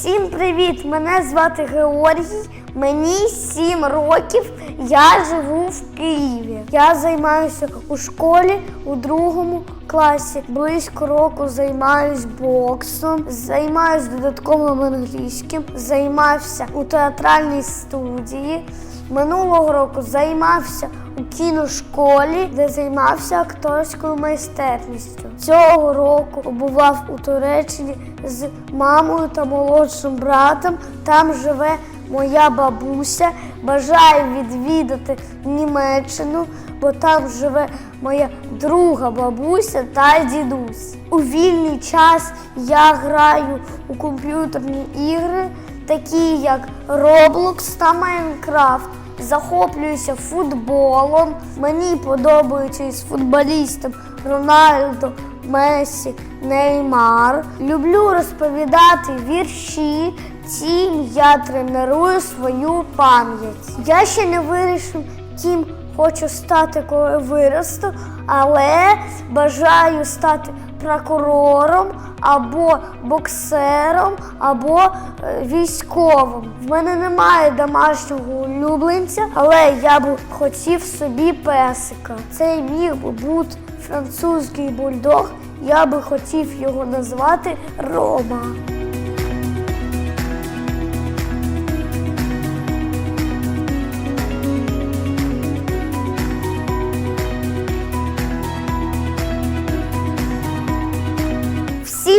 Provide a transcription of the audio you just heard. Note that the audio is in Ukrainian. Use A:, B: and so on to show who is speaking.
A: Всім привіт! Мене звати Георгій, мені 7 років. Я живу в Києві. Я займаюся у школі у другому класі. Близько року займаюсь боксом, займаюсь додатковим англійським, займався у театральній студії. Минулого року займався у кіношколі, де займався акторською майстерністю. Цього року побував у Туреччині з мамою та молодшим братом. Там живе моя бабуся. Бажаю відвідати Німеччину, бо там живе моя друга бабуся та дідусь. У вільний час я граю у комп'ютерні ігри, такі як Roblox та Minecraft. Захоплююся футболом. Мені подобаються із футболістів Рональдо, Месі, Неймар. Люблю розповідати вірші. Цім я тренирую свою пам'ять. Я ще не вирішив, ким хочу стати, коли виросту, але бажаю стати прокурором або боксером, або е, військовим. В мене немає домашнього улюбленця, але я б хотів собі песика. Цей міг би бути французький бульдог. Я би хотів його назвати Рома.